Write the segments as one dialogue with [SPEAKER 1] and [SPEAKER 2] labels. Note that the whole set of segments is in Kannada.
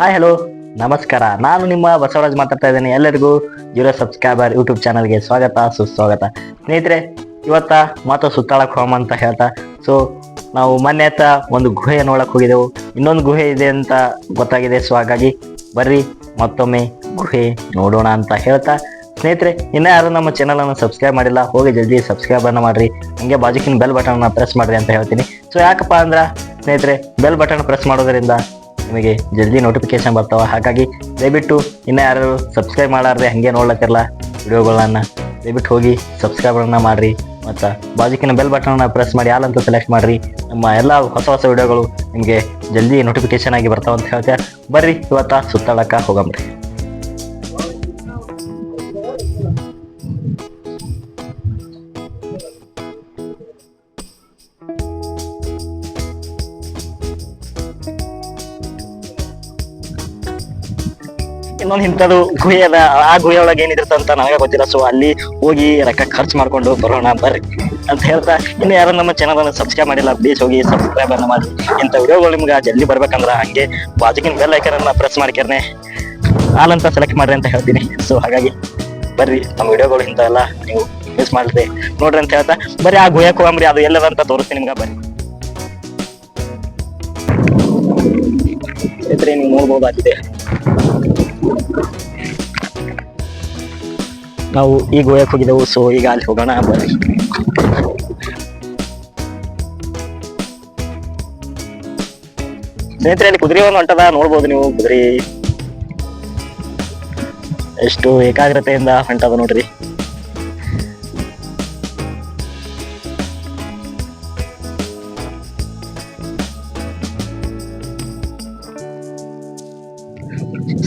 [SPEAKER 1] ಹಾಯ್ ಹಲೋ ನಮಸ್ಕಾರ. ನಾನು ನಿಮ್ಮ ಬಸವರಾಜ್ ಮಾತಾಡ್ತಾ ಇದ್ದೇನೆ. ಎಲ್ಲರಿಗೂ ಜೀರೋ ಸಬ್ಸ್ಕ್ರೈಬರ್ ಯೂಟ್ಯೂಬ್ ಚಾನಲ್ಗೆ ಸ್ವಾಗತ, ಸುಸ್ವಾಗತ. ಸ್ನೇಹಿತರೆ, ಇವತ್ತ ಮಾತು ಸುತ್ತಾಳಕ್ಕೆ ಹೋಮ ಅಂತ ಹೇಳ್ತಾ ಸೊ ನಾವು ಮೊನ್ನೆ ಒಂದು ಗುಹೆ ನೋಡಕ್ ಹೋಗಿದ್ದೆವು. ಇನ್ನೊಂದು ಗುಹೆ ಇದೆ ಅಂತ ಗೊತ್ತಾಗಿದೆ ಸೊ ಹಾಗಾಗಿ ಬರ್ರಿ, ಮತ್ತೊಮ್ಮೆ ಗುಹೆ ನೋಡೋಣ ಅಂತ ಹೇಳ್ತಾ. ಸ್ನೇಹಿತರೆ, ಇನ್ನೂ ಯಾರು ನಮ್ಮ ಚಾನಲನ್ನು ಸಬ್ಸ್ಕ್ರೈಬ್ ಮಾಡಿಲ್ಲ, ಹೋಗಿ ಜಲ್ದಿ ಸಬ್ಸ್ಕ್ರೈಬ್ ಅನ್ನ ಮಾಡ್ರಿ. ಹಂಗೆ ಬಾಜುಕಿನ ಬೆಲ್ ಬಟನ್ ಪ್ರೆಸ್ ಮಾಡ್ರಿ ಅಂತ ಹೇಳ್ತೀನಿ. ಸೊ ಯಾಕಪ್ಪ ಅಂದ್ರೆ, ಸ್ನೇಹಿತರೆ ಬೆಲ್ ಬಟನ್ ಪ್ರೆಸ್ ಮಾಡೋದ್ರಿಂದ ನಿಮಗೆ ಜಲ್ದಿ ನೋಟಿಫಿಕೇಶನ್ ಬರ್ತಾವ. ಹಾಗಾಗಿ ದಯವಿಟ್ಟು ಇನ್ನೂ ಯಾರು ಸಬ್ಸ್ಕ್ರೈಬ್ ಮಾಡಾರ್ದೆ ಹಂಗೆ ನೋಡ್ಲತ್ತಿರಲ್ಲ ವಿಡಿಯೋಗಳನ್ನ, ದಯವಿಟ್ಟು ಹೋಗಿ ಸಬ್ಸ್ಕ್ರೈಬ್ಗಳನ್ನು ಮಾಡ್ರಿ. ಮತ್ತು ಬಾಜುಕಿನ ಬೆಲ್ ಬಟನ್ನ ಪ್ರೆಸ್ ಮಾಡಿ, ಆಲ್ ಅಂತ ಸೆಲೆಕ್ಟ್ ಮಾಡ್ರಿ. ನಮ್ಮ ಎಲ್ಲ ಹೊಸ ಹೊಸ ವಿಡಿಯೋಗಳು ನಿಮಗೆ ಜಲ್ದಿ ನೋಟಿಫಿಕೇಶನ್ ಆಗಿ ಬರ್ತಾವ ಅಂತ ಹೇಳ್ತೇವೆ ಬರ್ರಿ, ಇವತ್ತ ಸುತ್ತಾಡಕ್ಕೆ ಹೋಗಮ್ರಿ. ಇನ್ನೊಂದು ಇಂಥದ್ದು ಗುಹೆ ಅದ ಆ ಗುಹೆ ಒಳಗೆ ಏನಿರುತ್ತೆ ಅಂತ ನನಗೆ ಗೊತ್ತಿಲ್ಲ. ಸೊ ಅಲ್ಲಿ ಹೋಗಿ ರೊಕ್ಕ ಖರ್ಚು ಮಾಡ್ಕೊಂಡು ಬರೋಣ, ಬರ್ರಿ ಅಂತ ಹೇಳ್ತಾ ಇನ್ನು ಯಾರು ನಮ್ಮ ಚಾನಲ್ ಅನ್ನು ಸಬ್ಸ್ಕ್ರೈಬ್ ಮಾಡಿಲ್ಲ ಪ್ಲೀಸ್ ಹೋಗಿ ಸಬ್ಸ್ಕ್ರೈಬ್ ಅನ್ನು ಮಾಡಿ. ಇಂಥ ವಿಡಿಯೋಗಳು ನಿಮ್ಗೆ ಜಲ್ದಿ ಬರ್ಬೇಕಂದ್ರೆ ಹಂಗೆ ಬಾಜುಕಿನ ಬೆಲ್ ಐಕನ್ ಅನ್ನ ಪ್ರೆಸ್ ಮಾಡ್ಕೇರ್ನೆ. ಆಲ್ ಸೆಲೆಕ್ಟ್ ಮಾಡ್ರಿ ಅಂತ ಹೇಳ್ತೀನಿ. ಸೊ ಹಾಗಾಗಿ ಬರ್ರಿ, ನಮ್ಮ ವಿಡಿಯೋಗಳು ಇಂಥ ಎಲ್ಲ ನೀವು ಮಿಸ್ ಮಾಡ್ದೆ ನೋಡ್ರಿ ಅಂತ ಹೇಳ್ತಾ, ಬರೀ ಆ ಗುಹೆ ಹೋಗಂಬ್ರಿ ಅದು ಎಲ್ಲದ ಅಂತ ತೋರಿಸ್ತೀನಿ ನಿಮ್ಗೆ, ಬರ್ರಿ. ಇದ್ರೆ ನೀವು ನೋಡ್ಬೋದಾಗಿದೆ. ನಾವು ಈಗ ಹೋಗಕ್ಕೆ ಹೋಗಿದ್ದೆವು ಸೊ ಈಗ ಅಲ್ಲಿ ಹೋಗೋಣ ಬರ್ರಿ ಸ್ನೇಹಿತರೆ, ಅಲ್ಲಿ ಕುದುರೆ ಒಂದು ಹೊಂಟದ ನೋಡ್ಬೋದು ನೀವು ಕುದುರೆ. ಎಷ್ಟು ಏಕಾಗ್ರತೆಯಿಂದ ಹೊಂಟದ ನೋಡ್ರಿ.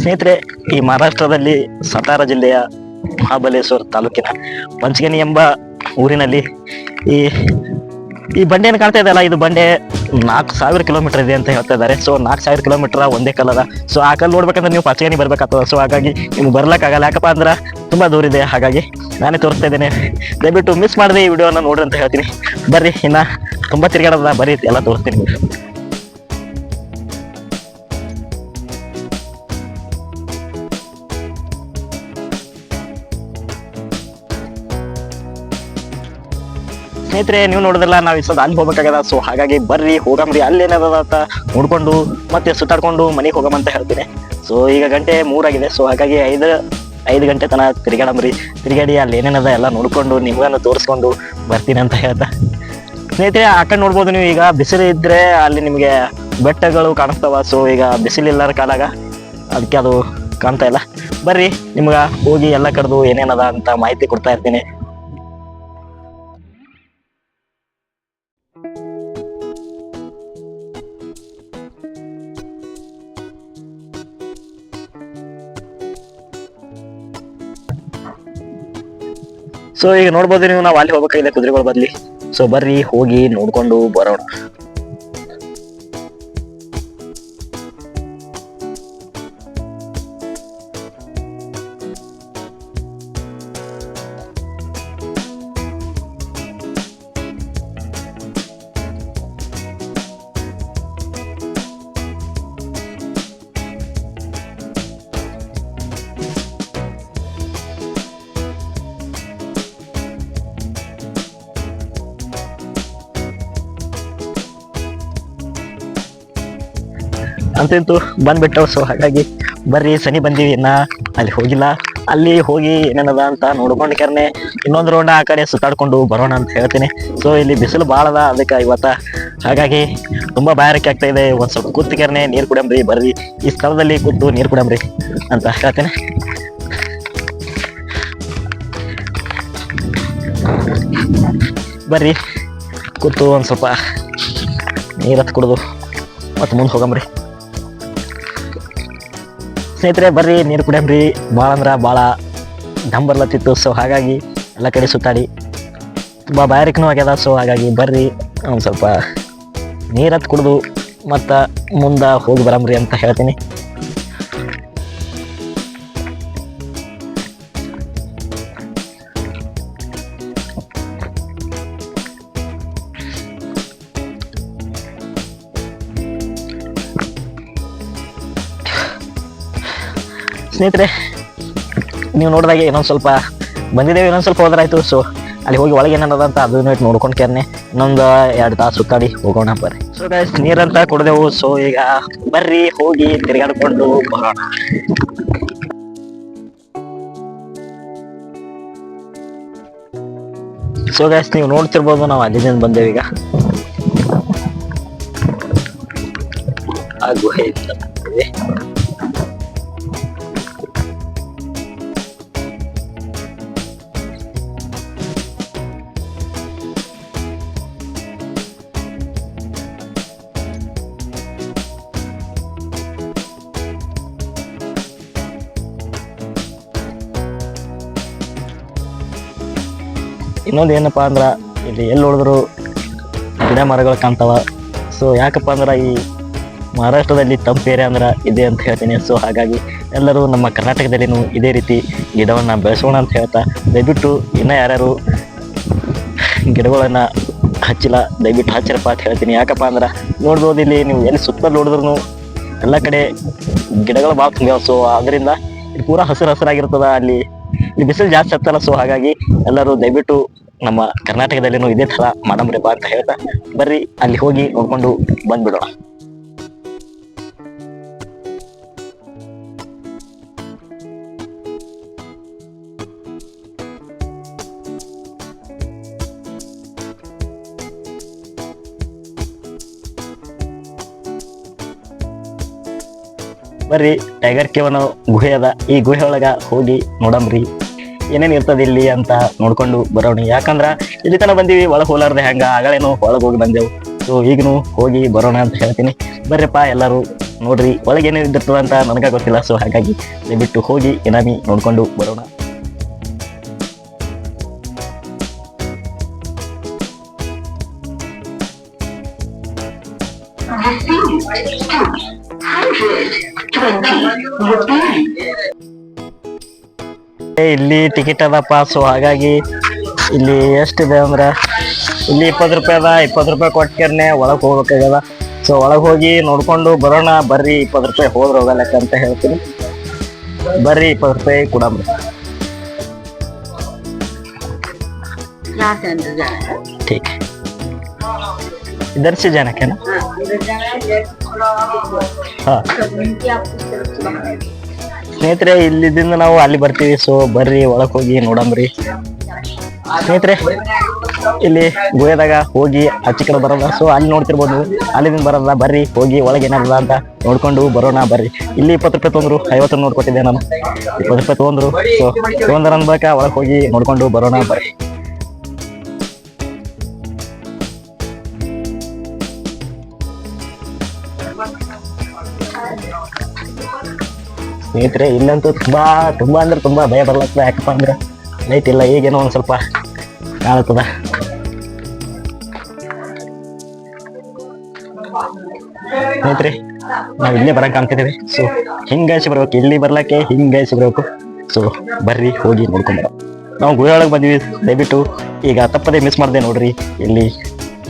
[SPEAKER 1] ಸ್ನೇಹಿತರೆ, ಈ ಮಹಾರಾಷ್ಟ್ರದಲ್ಲಿ ಸತಾರಾ ಜಿಲ್ಲೆಯ ಮಹಾಬಲೇಶ್ವರ ತಾಲೂಕಿನ ಪಂಚಗನಿ ಎಂಬ ಊರಿನಲ್ಲಿ ಈ ಈ ಬಂಡೆಯನ್ನು ಕಾಣ್ತಾ ಇದೆಯಲ್ಲ ಇದು ಬಂಡೆ ನಾಲ್ಕು ಸಾವಿರ ಕಿಲೋಮೀಟರ್ ಇದೆ ಅಂತ ಹೇಳ್ತಾ ಇದ್ದಾರೆ. ಸೊ ನಾಲ್ಕು ಸಾವಿರ ಕಿಲೋಮೀಟರ್ ಒಂದೇ ಕಲ್ಲದ. ಸೊ ಆ ಕಲ್ಲು ನೋಡ್ಬೇಕಂದ್ರೆ ನೀವು ಪಚಗನಿ ಬರ್ಬೇಕಾಗ್ತದೆ. ಸೊ ಹಾಗಾಗಿ ನಿಮ್ಗೆ ಬರ್ಲಕ್ಕಾಗಲ್ಲ. ಯಾಕಪ್ಪ ಅಂದ್ರೆ ತುಂಬಾ ದೂರ ಇದೆ. ಹಾಗಾಗಿ ನಾನೇ ತೋರಿಸ್ತಾ ಇದ್ದೇನೆ. ದಯವಿಟ್ಟು ಮಿಸ್ ಮಾಡಿದೆ ಈ ವಿಡಿಯೋನ ನೋಡ್ರಿ ಅಂತ ಹೇಳ್ತೀನಿ. ಬರ್ರಿ, ಇನ್ನ ತುಂಬಾ ತಿರ್ಗಾಡೋದ ಬರೀ ಎಲ್ಲ ತೋರಿಸ್ತೀನಿ. ಸ್ನೇಹಿತರೆ, ನೀವು ನೋಡಿದ್ರಲ್ಲ, ನಾವು ಈ ಸದ ಅಲ್ಲಿ ಹೋಗ್ಬೇಕಾಗದ ಸೊ ಹಾಗಾಗಿ ಬರ್ರಿ, ಹೋಗಮ್ರಿ, ಅಲ್ಲಿ ಏನದ ಅಂತ ನೋಡ್ಕೊಂಡು, ಮತ್ತೆ ಸುತ್ತಾಡ್ಕೊಂಡು ಮನೆಗೆ ಹೋಗಮಂತ ಹೇಳ್ತೀನಿ. ಸೊ ಈಗ ಗಂಟೆ ಮೂರಾಗಿದೆ. ಸೊ ಹಾಗಾಗಿ ಐದು ಐದು ಗಂಟೆ ತನಕ ತಿರುಗಾಡಮ್ರಿ. ತಿರುಗಾಡಿ, ಅಲ್ಲಿ ಏನೇನದ ಎಲ್ಲ ನೋಡ್ಕೊಂಡು, ನಿಮ್ಗನ್ನು ತೋರಿಸ್ಕೊಂಡು ಬರ್ತೀನಿ ಅಂತ ಹೇಳ್ತಾ. ಸ್ನೇಹಿತರೆ, ಆ ಕಡೆ ನೋಡ್ಬೋದು ನೀವು. ಈಗ ಬಿಸಿಲು ಇದ್ರೆ ಅಲ್ಲಿ ನಿಮಗೆ ಬೆಟ್ಟಗಳು ಕಾಣಿಸ್ತಾವ. ಸೊ ಈಗ ಬಿಸಿಲಿಲ್ಲರ ಕಾಲಾಗ ಅದಕ್ಕೆ ಅದು ಕಾಣ್ತಾ ಇಲ್ಲ. ಬರ್ರಿ, ನಿಮ್ಗೆ ಹೋಗಿ ಎಲ್ಲ ಕಡೆದು ಏನೇನದ ಅಂತ ಮಾಹಿತಿ ಕೊಡ್ತಾ ಇರ್ತೀನಿ. ಸೊ ಈಗ ನೋಡ್ಬೋದು ನೀವು ನಾವು ಅಲ್ಲಿ ಹೋಗ್ಬೇಕಾಗಿದೆ ಕುದುರೆಗಳ ಬದ್ಲಿ ಸೊ ಬರ್ರಿ ಹೋಗಿ ನೋಡ್ಕೊಂಡು ಬರೋಣ. ಅಂತಂತೂ ಬಂದ್ಬಿಟ್ಟವು ಸೊ ಹಾಗಾಗಿ ಬರ್ರಿ ಸನಿ ಬಂದೀವಿ ಇನ್ನ ಅಲ್ಲಿ ಹೋಗಿಲ್ಲ. ಅಲ್ಲಿ ಹೋಗಿ ಏನೇನದ ಅಂತ ನೋಡ್ಕೊಂಡು ಕರ್ನೆ, ಇನ್ನೊಂದು ರೌಂಡ್ ಆ ಕಡೆ ಸುತ್ತಾಡ್ಕೊಂಡು ಬರೋಣ ಅಂತ ಹೇಳ್ತೀನಿ. ಸೊ ಇಲ್ಲಿ ಬಿಸಿಲು ಭಾಳ ಅದ, ಅದಕ್ಕೆ ಇವತ್ತ ಹಾಗಾಗಿ ತುಂಬಾ ಬಾಯಾರಿಕೆ ಆಗ್ತಾ ಇದೆ. ಒಂದು ಸ್ವಲ್ಪ ಕೂತ್ ನೀರ್ ಕುಡಿಯಂಬ್ರಿ, ಬರ್ರಿ. ಈ ಸ್ಥಳದಲ್ಲಿ ಕೂತು ನೀರು ಕುಡಿಯಂಬ್ರಿ ಅಂತ ಹೇಳ್ತೇನೆ. ಬರ್ರಿ, ಕೂತು ಒಂದು ಸ್ವಲ್ಪ ನೀರತ್ ಕುಡ್ದು ಮತ್ತೆ ಮುಂದೆ ಹೋಗಂಬ್ರಿ. ಸ್ನೇಹಿತರೆ, ಬರ್ರಿ, ನೀರು ಕುಡಿಯಮ್ರಿ ಭಾಳ ಅಂದ್ರೆ ಭಾಳ ದಮ್ ಬರ್ಲತ್ತಿತ್ತು. ಸೊ ಹಾಗಾಗಿ ಎಲ್ಲ ಕಡೆ ಸುತ್ತಾಡಿ. ತುಂಬ ಬಾಯಾರಿಕನೂ ಆಗ್ಯದ. ಸೊ ಹಾಗಾಗಿ ಬರ್ರಿ, ಒಂದು ಸ್ವಲ್ಪ ನೀರು ಹತ್ತು ಕುಡಿದು ಮತ್ತು ಮುಂದೆ ಹೋಗಿ ಬರಮ್ರಿ ಅಂತ ಹೇಳ್ತೀನಿ. ಸ್ನೇಹಿತರೆ, ನೀವು ನೋಡಿದಾಗೆ ಇನ್ನೊಂದು ಸ್ವಲ್ಪ ಬಂದಿದ್ದೇವೆ, ಇನ್ನೊಂದು ಸ್ವಲ್ಪ ಹೋದ್ರಾಯ್ತು. ಸೊ ಅಲ್ಲಿ ಹೋಗಿ ಒಳಗೆ ಏನದ ಅಂತ ಅದನ್ನ ಇಟ್ಟು ನೋಡ್ಕೊಂಡು ಕೇರ್ನೆ, ಇನ್ನೊಂದು ಎರಡು ತಾಸು ಸುತ್ತಾಡಿ ಹೋಗೋಣ ಬರ್ರಿ. ಸೊ ಗೈಸ್ ನೀರಂತ ಕುಡ್ದೆವು. ಸೊ ಈಗ ಬರ್ರಿ, ಹೋಗಿ ತಿರುಗಾಡ್ಕೊಂಡು ಬರೋಣ. ಸೊ ಗೈಸ್ ನೀವು ನೋಡ್ತಿರ್ಬೋದು, ನಾವು ಅಲ್ಲಿಂದ ಬಂದೇವೆ ಈಗ. ಆ ಗುಹೆ ಇನ್ನೊಂದು ಏನಪ್ಪ ಅಂದ್ರೆ, ಇಲ್ಲಿ ಎಲ್ಲಿ ನೋಡಿದ್ರು ಗಿಡ ಮರಗಳು ಕಾಣ್ತಾವ. ಸೊ ಯಾಕಪ್ಪ ಅಂದ್ರೆ ಈ ಮಹಾರಾಷ್ಟ್ರದಲ್ಲಿ ತಂಪು ಏರಿಯಾ ಅಂದ್ರೆ ಇದೆ ಅಂತ ಹೇಳ್ತೀನಿ. ಸೊ ಹಾಗಾಗಿ ಎಲ್ಲರೂ ನಮ್ಮ ಕರ್ನಾಟಕದಲ್ಲಿನೂ ಇದೇ ರೀತಿ ಗಿಡವನ್ನು ಬೆಳೆಸೋಣ ಅಂತ ಹೇಳ್ತಾ, ದಯವಿಟ್ಟು ಇನ್ನೂ ಯಾರ್ಯಾರು ಗಿಡಗಳನ್ನು ಹಚ್ಚಿಲ್ಲ, ದಯವಿಟ್ಟು ಹಚ್ಚಿರಪ್ಪ ಅಂತ ಹೇಳ್ತೀನಿ. ಯಾಕಪ್ಪ ಅಂದ್ರೆ, ನೋಡ್ಬೋದು ಇಲ್ಲಿ ನೀವು ಎಲ್ಲಿ ಸುತ್ತ ನೋಡಿದ್ರು ಎಲ್ಲ ಕಡೆ ಗಿಡಗಳು ಭಾಳ ತುಂಬ್ಯಾವ ಸೊ ಅದರಿಂದ ಪೂರಾ ಹಸಿರು ಹಸಿರಾಗಿರ್ತದ ಅಲ್ಲಿ. ಇಲ್ಲಿ ಬಿಸಿಲು ಜಾಸ್ತಿ ಹತ್ತಲ್ಲ ಸೊ ಹಾಗಾಗಿ ಎಲ್ಲರೂ ದಯವಿಟ್ಟು ನಮ್ಮ ಕರ್ನಾಟಕದಲ್ಲಿನೂ ಇದೇ ತರ ಬಾ ಅಂತ ಹೇಳ್ತಾ ಬರ್ರಿ, ಅಲ್ಲಿ ಹೋಗಿ ನೋಡ್ಕೊಂಡು ಬಂದ್ಬಿಡೋಣ. ಬರ್ರಿ, ಟೈಗರ್ ಕೇವನ ಗುಹೆ ಅದ ಈ ಗುಹೆ ಒಳಗ ಹೋಗಿ ನೋಡಮ್ರಿ ಏನೇನ್ ಇರ್ತದೆ ಇಲ್ಲಿ ಅಂತ ನೋಡ್ಕೊಂಡು ಬರೋಣ. ಯಾಕಂದ್ರ ಇಲ್ಲಿ ತನಕ ಬಂದೀವಿ, ಒಳಗೆ ಹೋಲಾರ್ದೆ ಹೆಂಗ ಆಗಲೇನು ಒಳಗೆ ಹೋಗಿ ಬಂದೆವು. ಸೊ ಈಗನು ಹೋಗಿ ಬರೋಣ ಅಂತ ಹೇಳ್ತೀನಿ. ಬರ್ರಿಪ್ಪ ಎಲ್ಲರೂ ನೋಡ್ರಿ, ಒಳಗೆ ಏನೇನ್ ಇದ್ದಿರ್ತದ ಅಂತ ನನಗ ಗೊತ್ತಿಲ್ಲ. ಸೊ ಹಾಗಾಗಿ ಬಿಟ್ಟು ಹೋಗಿ ಏನಾಮಿ ನೋಡ್ಕೊಂಡು ಬರೋಣ. ಇಲ್ಲಿ ಟಿಕೆಟ್ ಅದಪ್ಪ ಸೊ ಹಾಗಾಗಿ ಇಲ್ಲಿ ಎಷ್ಟಿದೆ ಅಂದ್ರ ಇಲ್ಲಿ ಇಪ್ಪತ್ತು ರೂಪಾಯಿ ಅದ ಇಪ್ಪತ್ತು ರೂಪಾಯಿ ಕೊಟ್ಕೇರ್ನೆ ಒಳಗ್ ಹೋಗ್ಬೇಕಾಗ್ಯದ ಸೊ ಒಳಗ್ ಹೋಗಿ ನೋಡ್ಕೊಂಡು ಬರೋಣ ಬರ್ರಿ ಇಪ್ಪತ್ತು ರೂಪಾಯಿ ಹೋದ್ರ ಹೋಗಲಕ್ಕ ಅಂತ ಹೇಳ್ತೀನಿ ಬರ್ರಿ ಇಪ್ಪತ್ತು ರೂಪಾಯಿ ಕೊಡಮ್ರಿ
[SPEAKER 2] यहाँ से अंदर जाना है
[SPEAKER 1] ठीक इधर से जाना क्या ना
[SPEAKER 2] हाँ
[SPEAKER 1] ಸ್ನೇಹಿತರೆ ಇಲ್ಲಿದಿಂದ ನಾವು ಅಲ್ಲಿ ಬರ್ತೀವಿ. ಸೊ ಬರ್ರಿ ಒಳಗೆ ಹೋಗಿ ನೋಡಂಬ್ರಿ. ಸ್ನೇಹಿತರೆ, ಇಲ್ಲಿ ಗುಹೆದಾಗ ಹೋಗಿ ಆಚೆ ಕಡೆ ಬರೋದ ಸೊ ಅಲ್ಲಿ ನೋಡ್ತಿರ್ಬೋದು. ಅಲ್ಲಿಂದ ಬರೋದ ಬರ್ರಿ, ಹೋಗಿ ಒಳಗೆ ಏನಾರದ ಅಂತ ನೋಡ್ಕೊಂಡು ಬರೋಣ, ಬರ್ರಿ. ಇಲ್ಲಿ ಇಪ್ಪತ್ತು ರೂಪಾಯಿ ತೊಂದ್ರು ಐವತ್ತು ನೋಡ್ಕೊಟ್ಟಿದ್ದೆ ನಾನು. ಇಪ್ಪತ್ತು ರೂಪಾಯಿ ತೊಗೊಂಡ್ರು. ಸೊ ತೊಗೊಂಡ್ರ ಅನ್ಬೇಕ? ಒಳಗೆ ಹೋಗಿ ನೋಡ್ಕೊಂಡು ಬರೋಣ, ಬರ್ರಿ. ಸ್ನೇಹಿತರೆ ಇಲ್ಲಂತೂ ತುಂಬಾ ತುಂಬಾ ಅಂದ್ರೆ ತುಂಬಾ ಭಯ ಬರ್ಲತ್ತದ. ಯಾಕಪ್ಪ ಅಂದ್ರೆ ಲೈಟ್ ಇಲ್ಲ, ಈಗೇನೋ ಒಂದು ಸ್ವಲ್ಪ ಕಾಣುತ್ತದ. ಸ್ನೇಹಿತರೆ, ನಾವು ಇಲ್ಲೇ ಬರಕ್ ಕಾಣ್ತಿದ್ದೇವೆ. ಸೊ ಹಿಂಗಾಯ್ಸಿ ಬರ್ಬೇಕು. ಇಲ್ಲಿ ಬರ್ಲಕ್ಕೆ ಹಿಂಗಾಯಿಸಿ ಬರ್ಬೇಕು. ಸೊ ಬರ್ರಿ, ಹೋಗಿ ನೋಡ್ಕೊಂಡು ನಾವು ಗುಹೆ ಒಳಗೆ ಬಂದ್ವಿ. ದಯವಿಟ್ಟು ಈಗ ತಪ್ಪದೆ ಮಿಸ್ ಮಾಡಿದೆ ನೋಡ್ರಿ. ಇಲ್ಲಿ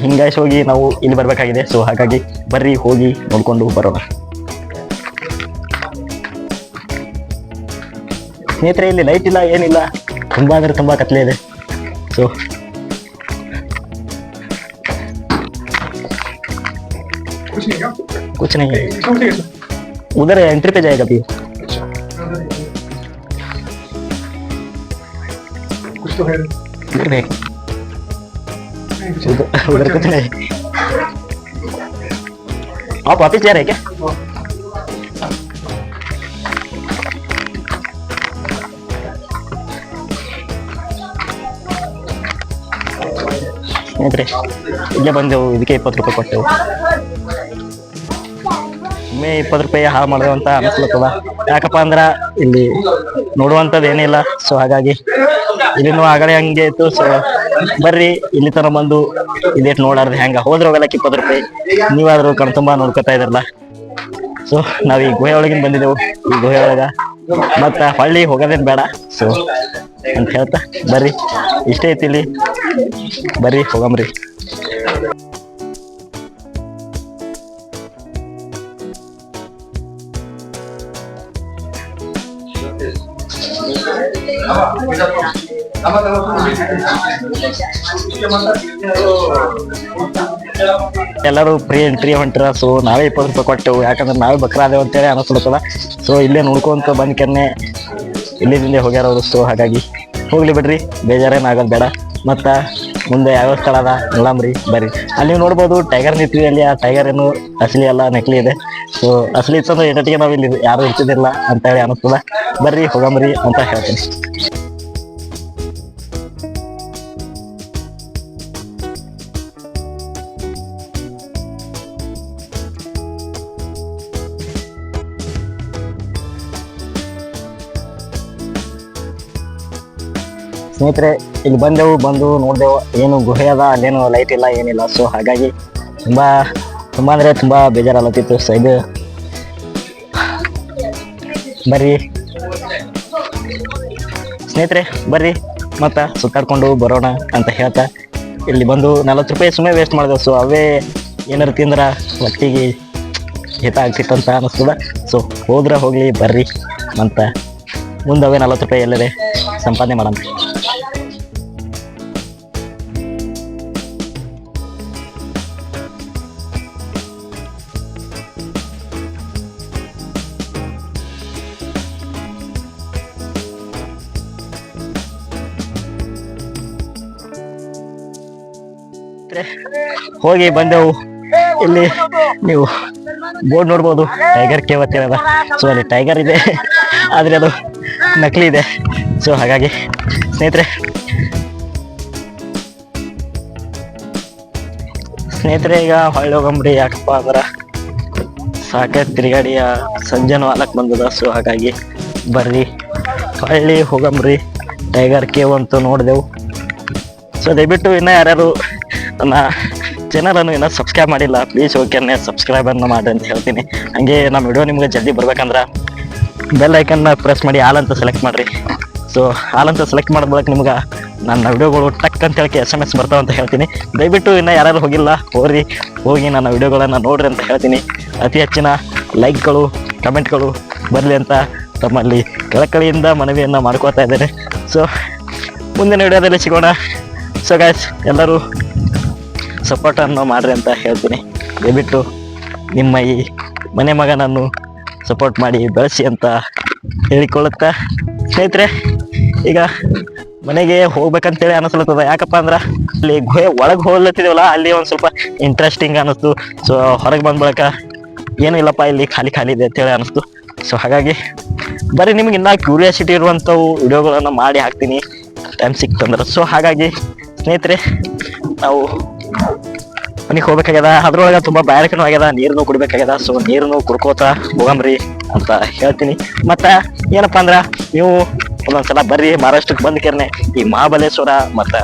[SPEAKER 1] ಹಿಂಗಾಯ್ಸಿ ಹೋಗಿ ನಾವು ಇಲ್ಲಿ ಬರ್ಬೇಕಾಗಿದೆ. ಸೊ ಹಾಗಾಗಿ ಬರ್ರಿ, ಹೋಗಿ ನೋಡ್ಕೊಂಡು ಬರೋಣ. ಸ್ನೇಹಿತರೆ ಇಲ್ಲಿ ಲೈಟ್ ಇಲ್ಲ ಏನಿಲ್ಲ ತುಂಬಾ ಅಂದ್ರೆ ತುಂಬಾ ಕತ್ಲೆ ಇದೆ ಸೊ
[SPEAKER 3] कुछ नहीं क्या
[SPEAKER 1] कुछ नहीं है
[SPEAKER 3] इसमें ठीक है सर
[SPEAKER 1] उधर एंट्री पे जाएगा अभी
[SPEAKER 3] अच्छा कुछ तो है
[SPEAKER 1] उधर देख
[SPEAKER 3] नहीं, कुछ
[SPEAKER 1] उधर उधर कुछ नहीं आप वापस जा रहे हैं क्या ಸ್ನೇಹಿತರೆ, ಇಲ್ಲೇ ಬಂದೆವು ಇದಕ್ಕೆ ಇಪ್ಪತ್ತು ರೂಪಾಯಿ ಕೊಟ್ಟೆವು. ಒಮ್ಮೆ ಇಪ್ಪತ್ತು ರೂಪಾಯಿ ಹಾಳು ಮಾಡಿದೆವು ಅಂತ ಅನಿಸ್ಲತ್ತದ ಯಾಕಪ್ಪ ಅಂದ್ರ ಇಲ್ಲಿ ನೋಡುವಂಥದ್ದು ಏನಿಲ್ಲ. ಸೊ ಹಾಗಾಗಿ ಇಲ್ಲಿನೂ ಆಗಲೇ ಹಂಗೆ ಇತ್ತು. ಸೊ ಬರ್ರಿ, ಇಲ್ಲಿ ತನಕ ಬಂದು ಇದೇಟ್ ನೋಡಾರ್ದು ಹೆಂಗ. ಹೋದ್ರ ಹೋಗಲಕ್ಕೆ ಇಪ್ಪತ್ತು ರೂಪಾಯಿ. ನೀವಾದ್ರೂ ಕಣ್ತುಂಬ ನೋಡ್ಕೊತಾ ಇದ್ರಲ್ಲ. ಸೊ ನಾವ್ ಈ ಗುಹೆ ಒಳಗಿನ ಬಂದಿದ್ದೆವು. ಈ ಗುಹೆ ಒಳಗ ಮತ್ತ ಹೊಳ್ಳಿ ಹೋಗೋದೇನ್ ಬೇಡ. ಸೊ ಅಂತ ಹೇಳ್ತಾ ಬರ್ರಿ. ಇಷ್ಟೇ ಐತಿ ಇಲ್ಲಿ ಬರ್ರಿ ಹೋಗಮ್ರಿ. ಎಲ್ಲರೂ ಫ್ರೀ ಎಂಟ್ರಿ ಹೊಂಟಿರ. ಸೊ ನಾವೇ ಇಪ್ಪತ್ತು ರೂಪಾಯಿ ಕೊಟ್ಟೆವು ಯಾಕಂದ್ರೆ ನಾವೇ ಬಕ್ರಾದೇವು ಅಂತೇಳಿ ಅನಿಸ್ಲತ್ತದ ಸೊ ಇಲ್ಲೇ ನೋಡ್ಕೊಂತ ಬಂದ್ ಕೆನ್ನೆ ಇಲ್ಲಿಂದ ಹೋಗ್ಯಾರ ಅವರು ಸೊ ಹಾಗಾಗಿ ಹೋಗ್ಲಿ ಬಿಡ್ರಿ ಬೇಜಾರೇನಾಗೋದು ಬೇಡ. ಮತ್ತ ಮುಂದೆ ಯಾವ ಸ್ಥಳ ಅದ ಮರಿ ಬರ್ರಿ. ಅಲ್ಲಿ ನೀವು ನೋಡ್ಬೋದು, ಟೈಗರ್ ನಿಂತಿದೆ ಅಲ್ಲಿ, ಆ ಟೈಗರ್ ಏನು ಅಸಲಿ ಅಲ್ಲ, ನಕಲಿ ಇದೆ. ಸೊ ಅಸಲಿ ಇತ್ತಂದ್ರೆ ಏಟಟಿಗೆ ನಾವು ಇಲ್ಲಿ ಯಾರು ಇರ್ತಿದ್ದಿಲ್ಲ ಅಂತ ಹೇಳಿ ಅನಿಸ್ತದ. ಬರ್ರಿ, ಹೋಗಾಮ್ರಿ ಅಂತ ಹೇಳ್ತೀನಿ. ಸ್ನೇಹಿತರೆ, ಇಲ್ಲಿ ಬಂದೆವು, ಬಂದು ನೋಡಿದೆವು, ಏನು ಗುಹೆ ಅದ, ಅಲ್ಲೇನು ಲೈಟ್ ಇಲ್ಲ, ಏನಿಲ್ಲ. ಸೊ ಹಾಗಾಗಿ ತುಂಬ ತುಂಬ ಅಂದರೆ ತುಂಬ ಬೇಜಾರಲ್ಲತ್ತಿತ್ತು ಸೊ ಇದು ಬರ್ರಿ. ಸ್ನೇಹಿತರೆ, ಬರ್ರಿ. ಮತ್ತು ಸುತ್ತಾಡ್ಕೊಂಡು ಬರೋಣ ಅಂತ ಹೇಳ್ತಾ, ಇಲ್ಲಿ ಬಂದು ನಲವತ್ತು ರೂಪಾಯಿ ಸುಮ್ಮನೆ ವೇಸ್ಟ್ ಮಾಡಿದೆ. ಸೊ ಅವೇ ಏನಾರು ತಿಂದ್ರೆ ಹೊಟ್ಟಿಗೆ ಹಿತ ಆಗ್ತಿತ್ತು ಅಂತ ಅನ್ನಿಸ್ತದ ಸೊ ಹೋದ್ರೆ ಹೋಗಲಿ, ಬರ್ರಿ. ಅಂತ ಮುಂದೆ ಅವೇ ನಲವತ್ತು ರೂಪಾಯಿ ಎಲ್ಲದೆ ಸಂಪಾದನೆ ಮಾಡೋಣ. ಹೋಗಿ ಬಂದೆವು. ಇಲ್ಲಿ ನೀವು ಬೋರ್ಡ್ ನೋಡ್ಬೋದು. ಟೈಗರ್ ಕೇವ್ ಏನದ ಸೊ ಅಲ್ಲಿ ಟೈಗರ್ ಇದೆ. ಆದರೆ ಅದು ನಕಲಿ ಇದೆ. ಸೊ ಹಾಗಾಗಿ ಸ್ನೇಹಿತರೆ ಸ್ನೇಹಿತರೆ, ಈಗ ಹೊಳ್ಳಿ ಹೋಗಂಬ್ರಿ ಯಾಕಪ್ಪ ಅಂದ್ರೆ ಸಾಕಷ್ಟು ತಿರುಗಾಡಿಯ ಸಂಜೆನೂ ಹಾಲಕ್ ಬಂದದ. ಸೊ ಹಾಗಾಗಿ ಬರ್ರಿ. ಹೊಳ್ಳಿ ಹೋಗಂಬ್ರಿ. ಟೈಗರ್ ಕೇವ್ ಅಂತೂ ನೋಡಿದೆವು. ಸೊ ದಯವಿಟ್ಟು ಇನ್ನ ಯಾರ್ಯಾರು ನನ್ನ ಚಾನಲನ್ನು ಇನ್ನೂ ಸಬ್ಸ್ಕ್ರೈಬ್ ಮಾಡಿಲ್ಲ ಪ್ಲೀಸ್ ಓಕೆನೇ ಸಬ್ಸ್ಕ್ರೈಬನ್ನು ಮಾಡಿ ಅಂತ ಹೇಳ್ತೀನಿ. ಹಾಗೆ ನಮ್ಮ ವಿಡಿಯೋ ನಿಮಗೆ ಜಲ್ದಿ ಬರ್ಬೇಕಂದ್ರೆ ಬೆಲ್ ಐಕನ್ನ ಪ್ರೆಸ್ ಮಾಡಿ ಆಲ್ ಅಂತ ಸೆಲೆಕ್ಟ್ ಮಾಡಿರಿ. ಸೊ ಆಲ್ ಅಂತ ಸೆಲೆಕ್ಟ್ ಮಾಡಿದ ಬಳಿಕ ನಿಮ್ಗೆ ನನ್ನ ವಿಡಿಯೋಗಳು ಟಕ್ ಅಂತ ಹೇಳಿ ಎಸ್ ಎಂ ಎಸ್ ಬರ್ತಾವ ಅಂತ ಹೇಳ್ತೀನಿ. ದಯವಿಟ್ಟು ಇನ್ನೂ ಯಾರು ಹೋಗಿಲ್ಲ, ಹೋಗ್ರಿ. ಹೋಗಿ ನನ್ನ ವಿಡಿಯೋಗಳನ್ನು ನೋಡ್ರಿ ಅಂತ ಹೇಳ್ತೀನಿ. ಅತಿ ಹೆಚ್ಚಿನ ಲೈಕ್ಗಳು ಕಮೆಂಟ್ಗಳು ಬರಲಿ ಅಂತ ತಮ್ಮಲ್ಲಿ ಕಳಕಳಿಯಿಂದ ಮನವಿಯನ್ನು ಮಾಡ್ಕೋತಾ ಇದ್ದೇನೆ. ಸೊ ಮುಂದಿನ ವಿಡಿಯೋದಲ್ಲಿ ಸಿಗೋಣ. ಸೊ ಗಾಯ್ಸ್ ಎಲ್ಲರೂ ಸಪೋರ್ಟನ್ನು ಮಾಡಿರಿ ಅಂತ ಹೇಳ್ತೀನಿ. ದಯವಿಟ್ಟು ನಿಮ್ಮ ಈ ಮನೆ ಮಗನನ್ನು ಸಪೋರ್ಟ್ ಮಾಡಿ, ಬೆಳೆಸಿ ಅಂತ ಹೇಳಿಕೊಳ್ಳುತ್ತಾ ಸ್ನೇಹಿತರೆ, ಈಗ ಮನೆಗೆ ಹೋಗ್ಬೇಕಂತೇಳಿ ಅನಿಸ್ಲತ್ತದ. ಯಾಕಪ್ಪ ಅಂದ್ರೆ ಅಲ್ಲಿ ಗುಹೆ ಒಳಗೆ ಹೋಗ್ಲತ್ತಿದೇವಲ್ಲ, ಅಲ್ಲಿ ಒಂದು ಸ್ವಲ್ಪ ಇಂಟ್ರೆಸ್ಟಿಂಗ್ ಅನ್ನಿಸ್ತು ಸೊ ಹೊರಗೆ ಬಂದ ಬಳಿಕ ಏನೂ ಇಲ್ಲಪ್ಪ, ಇಲ್ಲಿ ಖಾಲಿ ಖಾಲಿ ಇದೆ ಅಂತೇಳಿ ಅನಿಸ್ತು. ಸೊ ಹಾಗಾಗಿ ಬರೀ ನಿಮ್ಗೆ ಇನ್ನೂ ಕ್ಯೂರಿಯಾಸಿಟಿ ಇರುವಂಥವು ವಿಡಿಯೋಗಳನ್ನು ಮಾಡಿ ಹಾಕ್ತೀನಿ. ಟೈಮ್ ಸಿಕ್ತಂದ್ರೆ. ಸೊ ಹಾಗಾಗಿ ಸ್ನೇಹಿತರೆ, ನಾವು ಮನೆಗೆ ಹೋಗ್ಬೇಕಾಗ್ಯದ. ಅದ್ರೊಳಗೆ ತುಂಬಾ ಬ್ಯಾರಕನೂ ಆಗ್ಯದ. ನೀರನ್ನು ಕುಡಿಬೇಕಾಗ್ಯದ. ಸೊ ನೀರನ್ನು ಕುಡ್ಕೋತ ಹೋಗಮ್ರಿ ಅಂತ ಹೇಳ್ತೀನಿ. ಮತ್ತ ಏನಪ್ಪಾ ಅಂದ್ರ, ನೀವು ಒಂದೊಂದ್ಸಲ ಬರ್ರಿ. ಮಹಾರಾಷ್ಟ್ರಕ್ಕೆ ಬಂದ ಕೇರ್ನೆ ಈ ಮಹಾಬಲೇಶ್ವರ ಮತ್ತ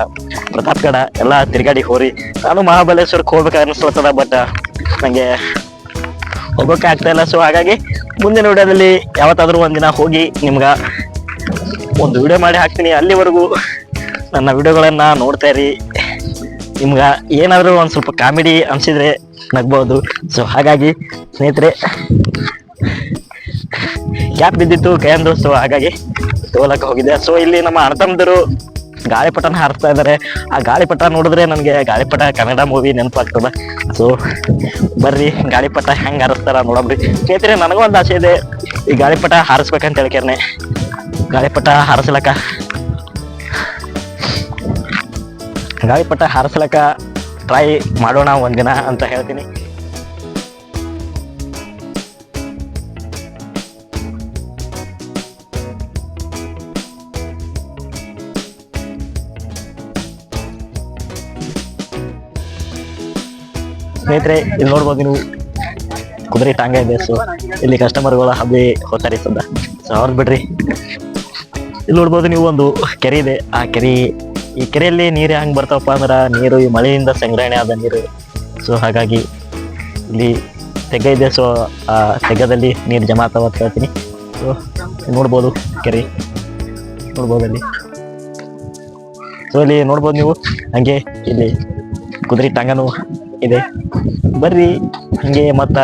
[SPEAKER 1] ಪ್ರತಾಪ್ಗಡ ಎಲ್ಲ ತಿರ್ಗಾಡಿ ಹೋರಿ. ನಾನು ಮಹಾಬಲೇಶ್ವರಕ್ಕೆ ಹೋಗ್ಬೇಕು ಅನಿಸ್ಲತ್ತದ ಬಟ್ ನಂಗೆ ಹೋಗೋಕೆ ಆಗ್ತಾ ಇಲ್ಲ. ಸೊ ಹಾಗಾಗಿ ಮುಂದಿನ ವಿಡಿಯೋದಲ್ಲಿ ಯಾವತ್ತಾದ್ರೂ ಒಂದಿನ ಹೋಗಿ ನಿಮ್ಗ ಒಂದು ವಿಡಿಯೋ ಮಾಡಿ ಹಾಕ್ತೀನಿ. ಅಲ್ಲಿವರೆಗೂ ನನ್ನ ವಿಡಿಯೋಗಳನ್ನ ನೋಡ್ತಾ ಇರಿ. ನಿಮ್ಗ ಏನಾದರೂ ಒಂದು ಸ್ವಲ್ಪ ಕಾಮಿಡಿ ಅನ್ಸಿದ್ರೆ ನಗ್ಬೋದು. ಸೊ ಹಾಗಾಗಿ, ಸ್ನೇಹಿತರೆ ಕ್ಯಾಪ್ ಬಿದ್ದಿತ್ತು ಕೈಯಂದು ಸೊ ಹಾಗಾಗಿ ತೋಲಕ್ಕೆ ಹೋಗಿದ್ದೆ. ಸೊ ಇಲ್ಲಿ ನಮ್ಮ ಅಣ್ಣತಮ್ಮದರು ಗಾಳಿಪಟನ ಹಾರಿಸ್ತಾ ಇದ್ದಾರೆ ಆ ಗಾಳಿಪಟ ನೋಡಿದ್ರೆ ನನಗೆ ಗಾಳಿಪಟ ಕನ್ನಡ ಮೂವಿ ನೆನಪಾಗ್ತದ. ಸೊ ಬರ್ರಿ ಗಾಳಿಪಟ ಹೆಂಗ್ ಹಾರಿಸ್ತಾರ ನೋಡಬ್ರಿ ಸ್ನೇಹಿತರೆ, ನನಗೂ ಒಂದು ಆಸೆ ಇದೆ. ಈ ಗಾಳಿಪಟ ಹಾರಿಸ್ಬೇಕಂತ ಹೇಳ್ಕೇನೆ ಗಾಳಿಪಟ ಹಾರಿಸ್ಲಕ್ಕ. ಗಾಳಿಪಟ ಹಾರಿಸ್ಲಕ್ಕ ಟ್ರೈ ಮಾಡೋಣ ಒಂದಿನ ಅಂತ ಹೇಳ್ತೀನಿ. ಸ್ನೇಹಿತರೆ, ಇಲ್ಲಿ ನೋಡ್ಬೋದು ನೀವು ಕುದುರೆ ಟಾಂಗ ಇದೆ ಸೊ ಇಲ್ಲಿ ಕಸ್ಟಮರ್ಗಳ ಹಬ್ಬಿ ಹೋಗ್ತಾರೆ ಸದ್ದ. ಸೊ ಅವ್ರದ್ದು ಬಿಡ್ರಿ. ಇಲ್ಲಿ ನೋಡ್ಬೋದು ನೀವು ಒಂದು ಕೆರೆ ಇದೆ. ಆ ಕೆರೆ ಈ ಕೆರೆಯಲ್ಲಿ ನೀರು ಹೆಂಗ್ ಬರ್ತಾವಪ್ಪ ಅಂದ್ರೆ ನೀರು ಈ ಮಳೆಯಿಂದ ಸಂಗ್ರಹಣೆ ಆದ ನೀರು. ಸೊ ಹಾಗಾಗಿ ಇಲ್ಲಿ ತೆಗ್ಗ ಇದೆ. ಸೊ ಆ ತೆಗ್ಗದಲ್ಲಿ ನೀರು ಜಮಾ ಆಗ್ತಾವ ಅಂತ ಹೇಳ್ತೀನಿ. ಸೊ ನೋಡ್ಬೋದು ಕೆರೆ. ನೋಡ್ಬೋದು ಅಲ್ಲಿ. ಸೊ ಇಲ್ಲಿ ನೋಡ್ಬೋದು ನೀವು. ಹಂಗೆ ಇಲ್ಲಿ ಕುದುರೆ ಟಾಂಗನು ಇದೆ. ಬರ್ರಿ. ಹಂಗೆ ಮತ್ತ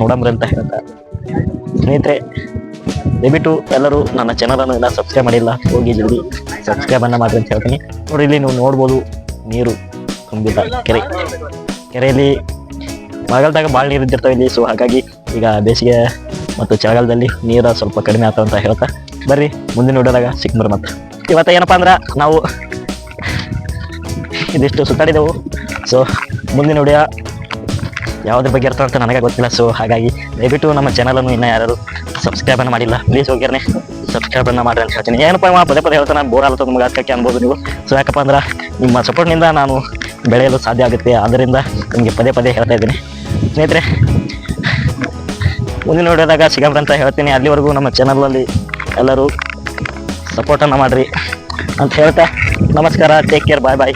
[SPEAKER 1] ನೋಡಮ್ರಿ ಅಂತ ಹೇಳ್ತಾ. ಸ್ನೇಹಿತರೆ ದಯವಿಟ್ಟು ಎಲ್ಲರೂ ನನ್ನ ಚಾನಲನ್ನು ಎಲ್ಲ ಸಬ್ಸ್ಕ್ರೈಬ್ ಮಾಡಿಲ್ಲ, ಹೋಗಿ ಜಲ್ದಿ ಸಬ್ಸ್ಕ್ರೈಬ್ ಅನ್ನ ಮಾಡ್ರಿ ಅಂತ ಹೇಳ್ತೀನಿ. ನೋಡಿ, ಇಲ್ಲಿ ನೀವು ನೋಡ್ಬೋದು ನೀರು ತುಂಬಿದ ಕೆರೆ. ಕೆರೆಯಲ್ಲಿ ಮಳೆಗಾಲದಾಗ ಭಾಳ ನೀರು ಇದ್ದಿರ್ತಾವೆ ಇಲ್ಲಿ ಸೊ ಹಾಗಾಗಿ ಈಗ ಬೇಸಿಗೆ ಮತ್ತು ಚಳಿಗಾಲದಲ್ಲಿ ನೀರು ಸ್ವಲ್ಪ ಕಡಿಮೆ ಆಗ್ತಾವ ಅಂತ ಹೇಳ್ತಾ. ಬರ್ರಿ, ಮುಂದಿನ ನೋಡಿದಾಗ ಸಿಕ್ಮರ್ ಮತ್ತೆ. ಇವತ್ತು ಏನಪ್ಪ ಅಂದ್ರೆ ನಾವು ಇದಿಷ್ಟು ಸುತ್ತಾಡಿದೆವು. ಸೊ ಮುಂದಿನ ವಿಡಿಯೋ ಯಾವುದ್ರ ಬಗ್ಗೆ ಅಂತ ನನಗೆ ಗೊತ್ತಿಲ್ಲ ಸೊ ಹಾಗಾಗಿ ದಯವಿಟ್ಟು ನಮ್ಮ ಚಾನಲನ್ನು ಇನ್ನೂ ಯಾರು ಸಬ್ಸ್ಕ್ರೈಬ್ ಅನ್ನು ಮಾಡಿಲ್ಲ. ಪ್ಲೀಸ್ ಸಬ್ಸ್ಕ್ರೈಬ್ ಅನ್ನ ಮಾಡ್ರಿ ಅಂತ ಹೇಳ್ತೀನಿ. ಏನಪ್ಪ ಇವ ಪದೇ ಪದೇ ಹೇಳ್ತಾನೆ ಬೋರ್ ಆಗುತ್ತೆ ನಿಮ್ಗೆ ಅದಕ್ಕೆ ಅನ್ಬೋದು ನೀವು. ಸೊ ಯಾಕಪ್ಪ ಅಂದ್ರೆ ನಿಮ್ಮ ಸಪೋರ್ಟ್ನಿಂದ ನಾನು ಬೆಳೆಯಲು ಸಾಧ್ಯ ಆಗುತ್ತೆ. ಆದ್ದರಿಂದ ನಿಮಗೆ ಪದೇ ಪದೇ ಹೇಳ್ತಾ ಇದ್ದೀನಿ. ಸ್ನೇಹಿತರೆ, ಮುಂದಿನ ನೋಡಿದಾಗ ಸಿಗಬ್ರ ಅಂತ ಹೇಳ್ತೀನಿ. ಅಲ್ಲಿವರೆಗೂ ನಮ್ಮ ಚಾನಲಲ್ಲಿ ಎಲ್ಲರೂ ಸಪೋರ್ಟನ್ನು ಮಾಡಿರಿ ಅಂತ ಹೇಳ್ತಾ ನಮಸ್ಕಾರ. ಟೇಕ್ ಕೇರ್ ಬಾಯ್ ಬಾಯ್